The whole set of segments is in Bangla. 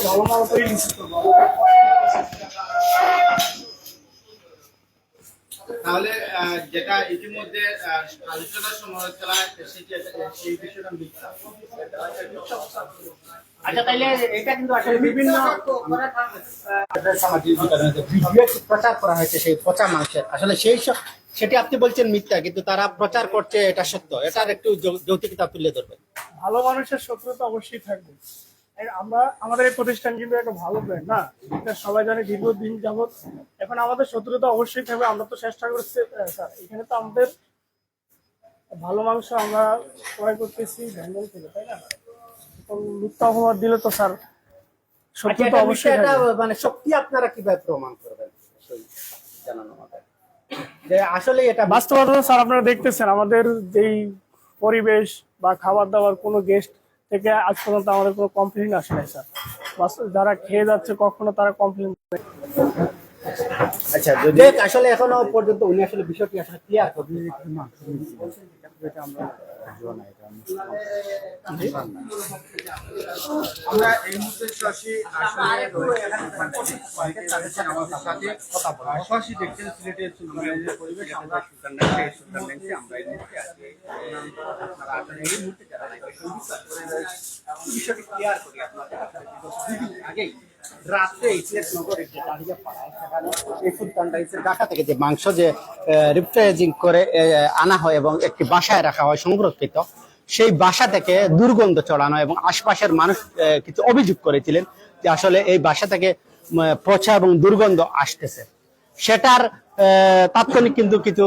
ভালো মাল করেই রিসিভ করব তাহলে যেটা ইতিমধ্যে আহ, আলোচনার সমালোচনা সেটি সেই বিষয়টা মিথ্যা আচ্ছা তাইলে এটা কিন্তু আসলে বিভিন্ন সামাজিক প্রচার করা হয়েছে সেই পচা মাংসের আসলে সেই সব সেটি আপনি বলছেন মিথ্যা কিন্তু তারা প্রচার করছে এটা সত্য। এটার একটু যৌ- যৌক্তিকতা তুলে ধরবেন। ভালো মানুষের শত্রুতা অবশ্যই থাকবে। আমরা আমাদের এই প্রতিষ্ঠান কিন্তু একটা ভালো ব্র্যান্ড না? এটা সবাই জানে দীর্ঘদিন যাবত এখন আমাদের শত্রুতা অবশ্যই থাকবে আমরা তো চেষ্টা করছি স্যার এখানে তো আমাদের ভালো মাংস আমরা ক্রয় করতেছি বেঙ্গল থেকে তাই না? মিথ্যা অপবাদ দিলে তো স্যার আচ্ছা, শত্রুতা অবশ্যই বিষয়টা মানে শক্তি আপনারা কীভাবে প্রমাণ করবেন? জানানো আমাদের যে আসলে এটা বাস্তবতা স্যার আপনারা দেখতেছেন, আমাদের যেই পরিবেশ বা খাবার দাবার কোনো গেস্ট থেকে আজ পর্যন্ত আমাদের কোনো কমপ্লেন আসে নাই, স্যার। যারা খেয়ে যাচ্ছে, কখনো তারা কমপ্লেন আচ্ছা যদি আসলে এখনও পর্যন্ত উনি আসলে বিষয়টি আসলে ক্লিয়ার করবেন আমরা এই মুহূর্তে দেখছেন সিলেটের পরিবেশ আমরা এই আমরা এই মুহূর্তে আছি। এই মুহূর্তে যারা বিষয়টি ক্লিয়ার করি আপনাদের। আসলে বিগত দুদিন আগেই করে আনা হয় এবং একটি বাসায় রাখা হয় সংরক্ষিত, সেই বাসা থেকে দুর্গন্ধ চড়ানো এবং আশপাশের মানুষ কিছু অভিযোগ করেছিলেন যে আসলে এই বাসা থেকে পচা এবং দুর্গন্ধ আসতেছে। সেটার তাৎক্ষণিক কিন্তু কিছু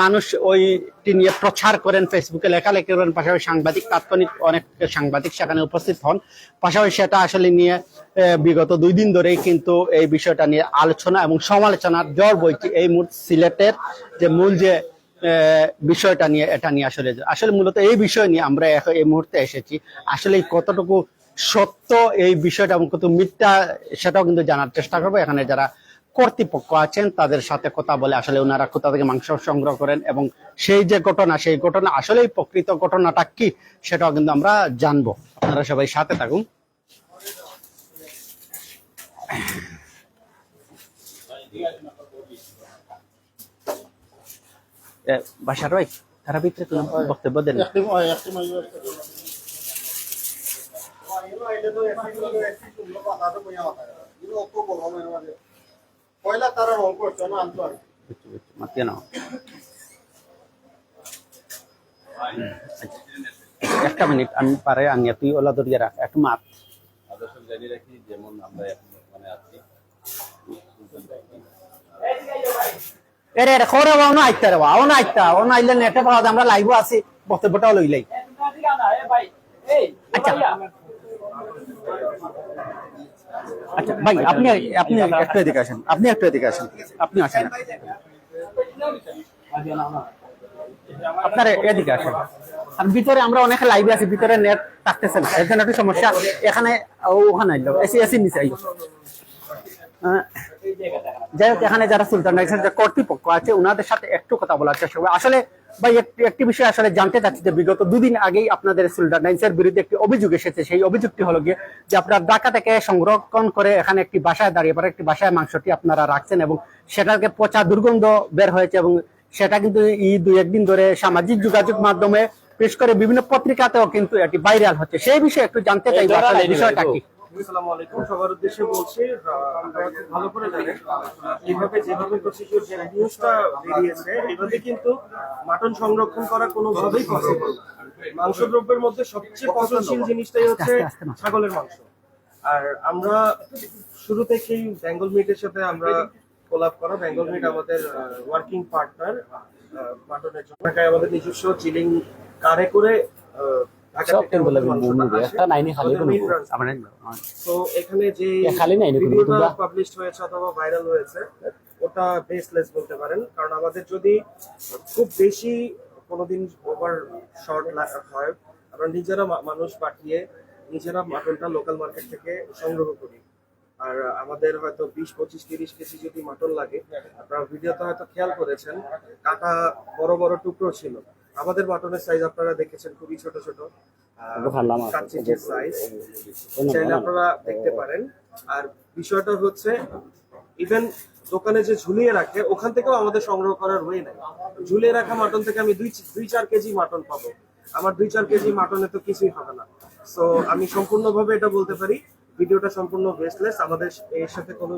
মানুষ ওইটি নিয়ে প্রচার করেন, ফেসবুকে লেখালেখি করেন, পাশাপাশি সাংবাদিক, তাৎক্ষণিক অনেক সাংবাদিক সেখানে উপস্থিত হন। পাশাপাশি সেটা আসলে নিয়ে বিগত দুই দিন ধরেই কিন্তু এই বিষয়টা নিয়ে আলোচনা এবং সমালোচনার জ্বর বইছে এই মুহূর্তে সিলেটের যে মূল যে বিষয়টা নিয়ে, এটা নিয়ে আসলে আসলে মূলত এই বিষয় নিয়ে আমরা এখন এই মুহূর্তে এসেছি। আসলে কতটুকু সত্য এই বিষয়টা এবং কত মিথ্যা সেটাও কিন্তু জানার চেষ্টা করব। এখানে যারা কর্তৃপক্ষ আছেন, তাদের সাথে কথা বলে আসলে ওনারা কোথা থেকে মাংস সংগ্রহ করেন এবং সেই যে ঘটনা, সেই ঘটনা আসলেই প্রকৃত ঘটনাটা কি, সেটাও কিন্তু আমরা জানব। আপনারা সবাই সাথে থাকুন। বাসার ভাই, তারা ভিতরে বক্তব্য দেন পয়লা তারা রং করছে না আনতো আর মাতিয়ে নাও। একটা মিনিট আমি পারে আনিয়া তুই ওলা ধরিয়ে রাখ এক মাত। আদর্শ জানিয়ে রাখি যেমন আমরা এখন মানে আছি এরে এরে খবর হব না আইতা রে ও না আইতা ও না আইলে নেটে পাওয়া যায়, আমরা লাইভও আছি বক্তব্যটাও লইলাই আচ্ছা। আচ্ছা ভাই আপনি আপনি একটা এদিকে আসেন। আপনি একটা এদিকে আসেন আপনি আসেন। আপনার এদিকে আসেন। আর ভিতরে আমরা অনেক লাইভে আছি ভিতরে নেট থাকতেছে না। এখানে একটু সমস্যা এখানে ওখানে আইলো এসি এসি নিচে আইলো। যাই হোক এখানে যারা সুলতান যে কর্তৃপক্ষ আছে ওনাদের সাথে একটু কথা বলার চেষ্টা করব। আসলে ভাই একটি বিষয় আসলে জানতে চাচ্ছি যে বিগত দুদিন আগেই আপনাদের সুলতান রাইসের বিরুদ্ধে একটি অভিযোগ এসেছে। সেই অভিযোগটি হলো গিয়ে যে আপনার ঢাকা থেকে সংরক্ষণ করে এখানে একটি বাসায় দাঁড়িয়ে পরে একটি বাসায় মাংসটি আপনারা রাখছেন এবং সেটাকে পচা দুর্গন্ধ বের হয়েছে এবং সেটা কিন্তু এই দুই একদিন ধরে সামাজিক যোগাযোগ মাধ্যমে বিশেষ করে বিভিন্ন পত্রিকাতেও কিন্তু এটি ভাইরাল হচ্ছে। সেই বিষয়ে একটু জানতে চাই বিষয়টা কি? আসসালামু আলাইকুম। সবার উদ্দেশ্যে বলছি আপনারা খুব ভালো করে জানেন এইভাবে যেভাবে প্রসিকিউর যে নিউজটা বেরিয়েছে এইভাবে কিন্তু মাটন সংরক্ষণ করা কোনোভাবেই পসিবল মাংস দ্রব্যের মধ্যে সবচেয়ে পচনশীল জিনিসটাই হচ্ছে। ছাগলের মাংস। আর আমরা শুরু থেকেই বেঙ্গল মিটের সাথে আমরা কোলাপ করা। বেঙ্গল মিট আমাদের ওয়ার্কিং পার্টনার মাটনের জন্য। আমাদের নিজস্ব চিলিং কারে করে main branch তো এখানে যে খালি নাই নাকি পাবলিশ হয়েছে অথবা ভাইরাল হয়েছে ওটা বেসলেস বলতে পারেন। কারণ আমাদের যদি খুব বেশি কোনোদিন ওভার শর্ট হয় আমরা নিজেরা মানুষ পাঠিয়ে নিজেরা মাটনটা লোকাল মার্কেট থেকে সংগ্রহ করি। আর আমাদের হয়তো বিশ পঁচিশ তিরিশ কেজি যদি মাটন লাগে আপনারা ভিডিওতে হয়তো খেয়াল করেছেন কাটা বড় বড় টুকরো ছিল। আমাদের মাটনের সাইজ আপনারা দেখেছেন খুবই ছোট ছোট। সাইজ চাইলে আপনারা দেখতে পারেন। আর বিষয়টা হচ্ছে ইভেন দোকানে যে ঝুলিয়ে রাখে ওখান থেকেও আমাদের সংগ্রহ করার নাই। ঝুলিয়ে রাখা মাটন থেকে আমি দুই দুই চার কেজি মাটন পাবো। আমার দুই চার কেজি মাটনে তো কিছুই হবে না। সো আমি সম্পূর্ণভাবে এটা বলতে পারি ভিডিওটা সম্পূর্ণ বেসলেস আমাদের এর সাথে কোনো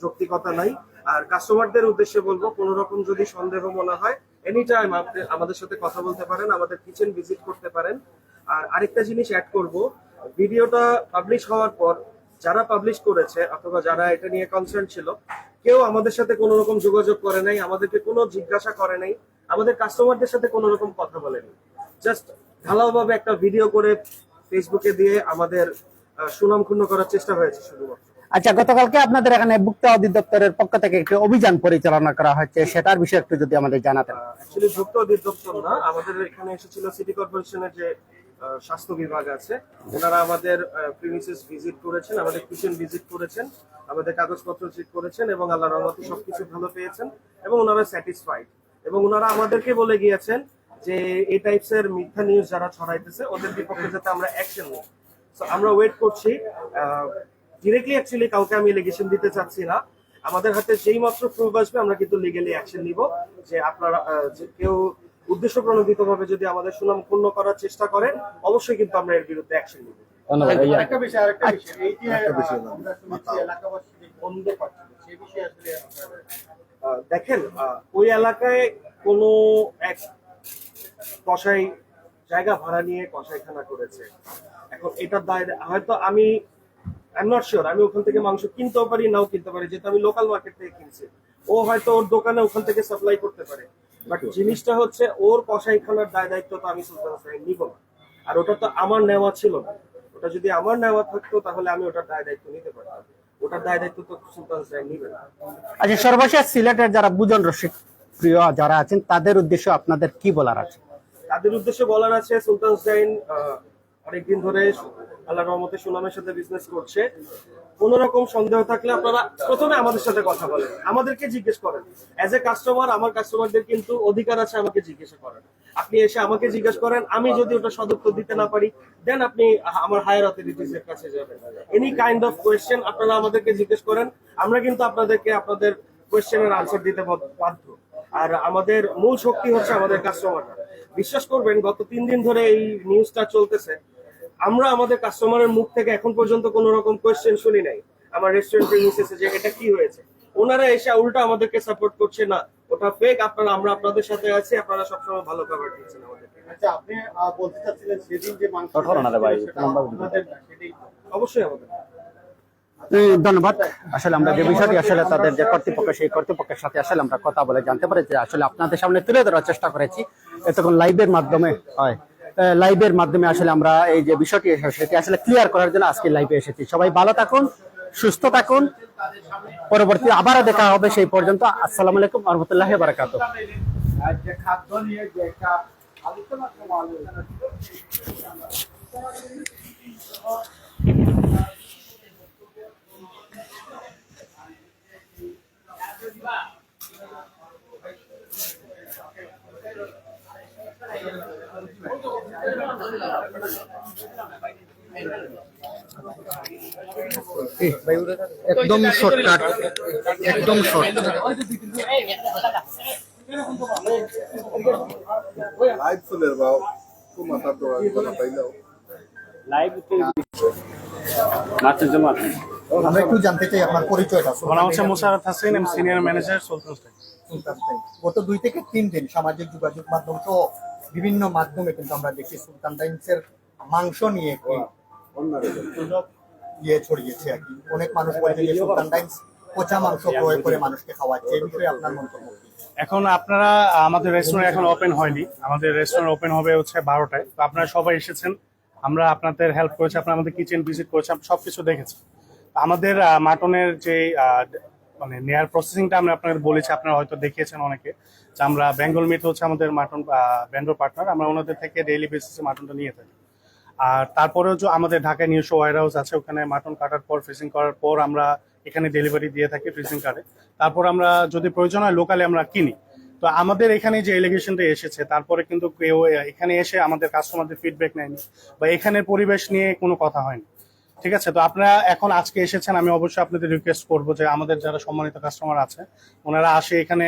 যৌক্তিকতা নাই। আর কাস্টমারদের উদ্দেশ্যে বলব, কোনো রকম যদি সন্দেহ মনে হয় এনি টাইম আপনি আমাদের সাথে কথা বলতে পারেন, আমাদের কিচেন ভিজিট করতে পারেন। আর আরেকটা জিনিস অ্যাড করব ভিডিওটা পাবলিশ হওয়ার পর যারা পাবলিশ করেছে অথবা যারা এটা নিয়ে কনসার্ন ছিল, কেউ আমাদের সাথে কোনো রকম যোগাযোগ করে নাই, আমাদেরকে কোনো জিজ্ঞাসা করে নাই, আমাদের কাস্টমারদের সাথে কোনো রকম কথা বলেনি। জাস্ট ঢালাওভাবে একটা ভিডিও করে ফেসবুকে দিয়ে আমাদের সুনাম ক্ষুণ্ণ করার চেষ্টা হয়েছে শুধুমাত্র। আচ্ছা গতকালকে আপনাদের এখানে ভুক্তা অধিদপ্তরের পক্ষ থেকে একটি অভিযান পরিচালনা করা হচ্ছে, সেটার বিষয়ে একটু যদি আমাদের জানাতেন। অ্যাকচুয়ালি অধিদপ্তর না, আমাদের এখানে এসেছিল সিটি কর্পোরেশনের যে স্বাস্থ্য বিভাগ আছে, ওনারা আমাদের প্রিমিসেস ভিজিট করেছেন, আমাদের কিচেন ভিজিট করেছেন, আমাদের কাগজপত্র চেক করেছেন এবং আল্লাহ রহমতে সবকিছু ভালো পেয়েছেন এবং ওনারা স্যাটিসফাইড এবং ওনারা আমাদেরকে বলে গিয়েছেন যে, এই টাইপস এর মিথ্যা নিউজ যারা ছড়াইতেছে, ওদের বিপক্ষে যাতে আমরা অ্যাকশন নিই। আমরা ওয়েট করছি ডিরেক্টলি অ্যাকচুয়ালি কাউকে আমি এলিগেশন দিতে চাচ্ছি না। আমাদের হাতে যেই মাত্র প্রুফ আসবে আমরা কিন্তু লিগেলি অ্যাকশন নিব যে আপনারা আহ, কেউ উদ্দেশ্য প্রণোদিত ভাবে যদি আমাদের সুনাম পূর্ণ করার চেষ্টা করেন অবশ্যই কিন্তু আমরা এর বিরুদ্ধে অ্যাকশন নিব। ধন্যবাদ বিষয় আরেকটা বিষয়। এই যে আমরা শুনেছি এলাকাবাসী যে বন্ধ পাচ্ছিল সেই বিষয়ে আসলে দেখেন আহ, ওই এলাকায় কোনো এক কসাই জায়গা ভাড়া নিয়ে কসাইখানা করেছে। এখন এটার দায় হয়তো আমি আই নট শিওর আমি ওখান থেকে মাংস কিনতেও পারি নাও কিনতে পারি যেহেতু আমি লোকাল মার্কেট থেকে কিনছি। ও হয়তো ওর দোকানে ওখান থেকে সাপ্লাই করতে পারে। বাট জিনিসটা হচ্ছে ওর কসাইখানার দায় দায়িত্ব তো আমি সুলতান হোসেন নিব না। আর ওটা তো আমার নেওয়া ছিল না। ওটা যদি আমার নেওয়া থাকতো তাহলে আমি ওটার দায় দায়িত্ব নিতে পারতাম। ওটার দায় দায়িত্ব তো সুলতান হোসেন নিবে না। আচ্ছা সর্বশেষ সিলেটের যারা বুজন রসিক প্রিয় যারা আছেন তাদের উদ্দেশ্যে আপনাদের কি বলার আছে? তাদের উদ্দেশ্যে বলার আছে সুলতান হুসাইন অনেকদিন ধরে আল্লাহ রহমতে সুনামের সাথে বিজনেস করছে। কোন রকম সন্দেহ থাকলে আপনারা প্রথমে আমাদের সাথে কথা বলেন। আমাদেরকে জিজ্ঞেস করেন। অ্যাজ এ কাস্টমার আমার কাস্টমারদের কিন্তু অধিকার আছে আমাকে জিজ্ঞেস করেন আপনি এসে আমাকে জিজ্ঞেস করেন, আমি যদি ওটা সদুত্তর দিতে না পারি দেন আপনি আমার হায়ার অথরিটিস এর কাছে যাবেন। এনি কাইন্ড অফ কোয়েশ্চেন আপনারা আমাদেরকে জিজ্ঞেস করেন, আমরা কিন্তু আপনাদেরকে আপনাদের কোয়েশ্চেনের আনসার দিতে বাধ্য। আর আমাদের মূল শক্তি হচ্ছে আমাদের কাস্টমাররা বিশ্বাস করবেন, গত তিন দিন ধরে এই নিউজটা চলতেছে। আমরা আমাদের কাস্টমারের মুখ থেকে এখন পর্যন্ত কোনো রকম কোয়েশ্চেন শুনি নাই। আমার রেস্টুরেন্টের মিসেসে যে এটা কি হয়েছে? ওনারা এসে উল্টা আমাদেরকে সাপোর্ট করছে না ওটা ফেক আপনারা আমরা আপনাদের সাথে আছি আপনারা সবসময় ভালো খাবার দিচ্ছেন আমাদেরকে। আচ্ছা আপনি বলতে চাচ্ছিলেন সেদিন যে মাংস ভাই, অবশ্যই আমাদের। ধন্যবাদ। আসলে আমরা যে বিষয়টি আসলে তাদের যে কর্তৃপক্ষ সেই কর্তৃপক্ষের সাথে আসলে আমরা কথা বলে জানতে পারি যে আসলে আপনাদের সামনে তুলে ধরার চেষ্টা করেছি। এতক্ষণ লাইভের মাধ্যমে হয়। লাইভের মাধ্যমে আসলে আমরা এই যে বিষয়টি এসে- সেটি আসলে ক্লিয়ার করার জন্য আজকে লাইভে এসেছি। সবাই ভালো থাকুন সুস্থ থাকুন। পরবর্তী আবারও দেখা হবে সেই পর্যন্ত। আসসালামু আলাইকুম রহমতুল্লাহ বারাকাত খাদ্য করা হলো, একদম শর্টকাট একদম শর্ট লাইভ চলে তো পাইলেও আমরা একটু জানতে চাই আপনার পরিচয়টা। আমার নাম হচ্ছে মোশাররফ হাসিন আমি সিনিয়র ম্যানেজার সুলতান গত দুই থেকে তিন দিন সামাজিক যোগাযোগ মাধ্যম সহ বিভিন্ন মাধ্যমে কিন্তু আমরা দেখি সুলতান টাইমসের মাংস নিয়ে ইয়ে ছড়িয়েছে আর কি। অনেক মানুষ বলছে যে সুলতান টাইমস পচা মাংস ক্রয় করে মানুষকে খাওয়াচ্ছে এই বিষয়ে আপনার মন্তব্য এখন আপনারা, আমাদের রেস্টুরেন্ট এখন ওপেন হয়নি। আমাদের রেস্টুরেন্ট ওপেন হবে হচ্ছে বারোটায়। তো আপনারা সবাই এসেছেন। আমরা আপনাদের হেল্প করেছি, আপনারা আমাদের কিচেন ভিজিট করেছি, আমরা সবকিছু দেখেছি। আমাদের মাটনের যে মানে নেয়ার প্রসেসিংটা আমরা আপনাদের বলেছি, আপনারা হয়তো দেখিয়েছেন অনেকে, যে আমরা বেঙ্গল মিট হচ্ছে আমাদের মাটন ভেন্ডর পার্টনার আমরা ওনাদের থেকে ডেইলি বেসিসে মাটনটা নিয়ে থাকি। আর তারপরেও যে আমাদের ঢাকায় নিজস্ব ওয়ার হাউস আছে, ওখানে মাটন কাটার পর ফ্রিজিং করার পর আমরা এখানে ডেলিভারি দিয়ে থাকি ফ্রিজিং কার্ডে তারপর আমরা যদি প্রয়োজন হয় লোকালে আমরা কিনি। তো আমাদের এখানে যে এলিগেশনটা এসেছে, তারপরে কিন্তু কেউ এখানে এসে আমাদের কাস্টমারদের ফিডব্যাক নেয়নি বা এখানের পরিবেশ নিয়ে কোনো কথা হয়নি। ঠিক আছে? তো আপনারা এখন আজকে এসেছেন, আমি অবশ্যই আপনাদের রিকোয়েস্ট করব যে আমাদের যারা সম্মানিত কাস্টমার আছে, ওনারা আসে এখানে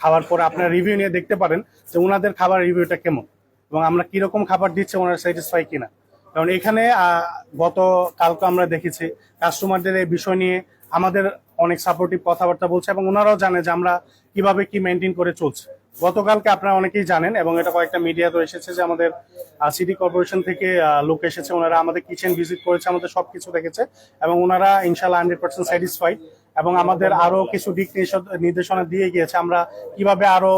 খাওয়ার পরে আপনারা রিভিউ নিয়ে দেখতে পারেন যে ওনাদের খাবার রিভিউটা কেমন এবং আমরা কীরকম খাবার দিচ্ছে, ওনারা স্যাটিসফাই কিনা। কারণ এখানে গত, কালকে আমরা দেখেছি কাস্টমারদের এই বিষয় নিয়ে আমাদের অনেক সাপোর্টিভ কথাবার্তা বলছে এবং ওনারাও জানে যে আমরা কীভাবে কি মেনটেন করে চলছে। গতকালকে আপনারা অনেকেই জানেন এবং এটা কয়েকটা মিডিয়া তো এসেছে যে আমাদের সিটি কর্পোরেশন থেকে লোক এসেছে। ওনারা আমাদের কিচেন ভিজিট করেছে, আমাদের সবকিছু দেখেছে এবং ওনারা ইনশাল্লাহ হান্ড্রেড পার্সেন্ট স্যাটিসফাইড এবং আমাদের আরও কিছু দিক নির্দেশনা দিয়ে গিয়েছে। আমরা কীভাবে আরও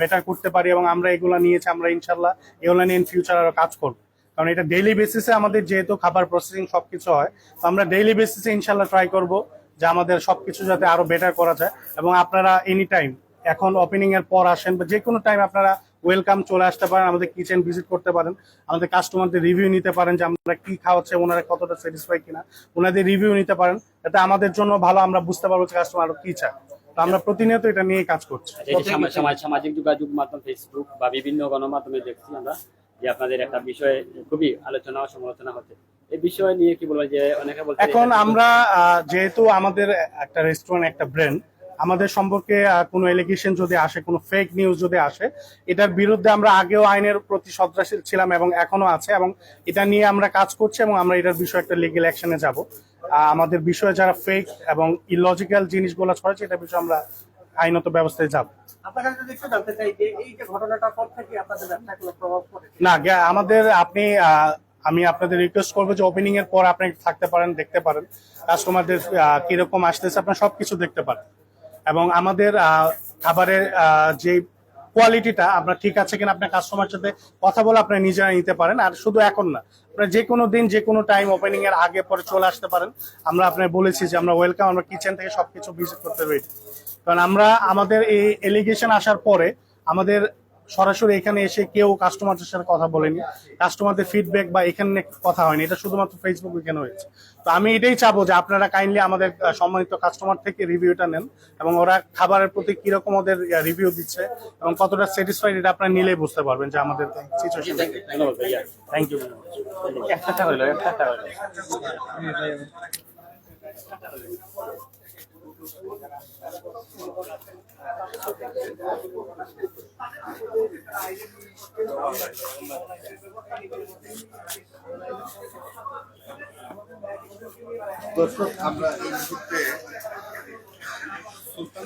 বেটার করতে পারি এবং আমরা এগুলো নিয়েছি, আমরা ইনশাল্লাহ এগুলো নিয়ে ইন ফিউচার আরও কাজ করব। কারণ এটা ডেইলি বেসিসে আমাদের যেহেতু খাবার প্রসেসিং সবকিছু হয়, তো আমরা ডেইলি বেসিসে ইনশাল্লাহ ট্রাই করব যে আমাদের সবকিছু যাতে আরও বেটার করা যায় এবং আপনারা এনি টাইম এখন ওপেনিং এর পর আসেন বা যে কোনো টাইম আপনারা ওয়েলকাম চলে আসতে পারেন আমাদের কিচেন ভিজিট করতে পারেন আমাদের কাস্টমারদের রিভিউ নিতে পারেন যে আমরা কি খাওয়াচ্ছে ওনারা কতটা স্যাটিসফাই কিনা ওনাদের রিভিউ নিতে পারেন এটা আমাদের জন্য ভালো আমরা বুঝতে পারব যে কাস্টমার আরও কি চায়। তো আমরা প্রতিনিয়ত এটা নিয়ে কাজ করছি। সামা- সামাজিক যোগাযোগ মাধ্যম ফেসবুক বা বিভিন্ন গণমাধ্যমে দেখছি আমরা যে আপনাদের একটা বিষয়ে খুবই আলোচনা ও সমালোচনা হচ্ছে। এই বিষয় নিয়ে কি বলব যে অনেকে বলছে এখন আমরা যেহেতু আমাদের একটা রেস্টুরেন্ট একটা ব্র্যান্ড আমাদের সম্পর্কে কোনো এলিগেশন যদি আসে কোনো ফেক নিউজ যদি আসে এটার বিরুদ্ধে আমরা আগেও আইনের প্রতি সন্ত্রাসী ছিলাম এবং এখনও আছে এবং এটা নিয়ে আমরা কাজ করছি এবং আমরা এটার বিষয়ে একটা লিগেল অ্যাকশনে যাব। আমাদের বিষয়ে যারা ফেক এবং ইলজিক্যাল জিনিসগুলো ছড়াচ্ছে এটার বিষয়ে আমরা আইনত ব্যবস্থায় যাব। না আমাদের আপনি আমি আপনাদের রিকোয়েস্ট করব যে ওপেনিং এর পর আপনি থাকতে পারেন দেখতে পারেন। কাস্টমারদের কীরকম আসতেছে আপনার সবকিছু দেখতে পারেন। এবং আমাদের খাবারের যে কোয়ালিটিটা আপনার ঠিক আছে কিনা, আপনার কাস্টমার সাথে কথা বলে আপনি নিজেরা নিতে পারেন। আর শুধু এখন না, আপনার যে কোনো দিন, যে কোনো টাইম ওপেনিং এর আগে পরে চলে আসতে পারেন। আমরা আপনার বলেছি যে আমরা ওয়েলকাম আমরা কিচেন থেকে সবকিছু ভিজিট করতে রেডি কারণ আমরা, আমাদের এই এলিগেশন আসার পরে আমাদের সরাসরি এখানে এসে কেউ কাস্টমারদের সাথে কথা বলেনি। কাস্টমারদের ফিডব্যাক বা এখানে কথা হয়নি। এটা শুধুমাত্র ফেসবুক এখানে হয়েছে? তো আমি এটাই চাবো যে আপনারা কাইন্ডলি আমাদের সম্মানিত কাস্টমার থেকে রিভিউটা নেন এবং ওরা খাবারের প্রতি কীরকম ওদের রিভিউ দিচ্ছে এবং কতটা স্যাটিসফাইড এটা আপনারা নিলেই বুঝতে পারবেন যে আমাদের সিচুয়েশন থ্যাংক ইউ একটা হইল একটা হইল দর্শক আমরা এই মুহূর্তে সুলতান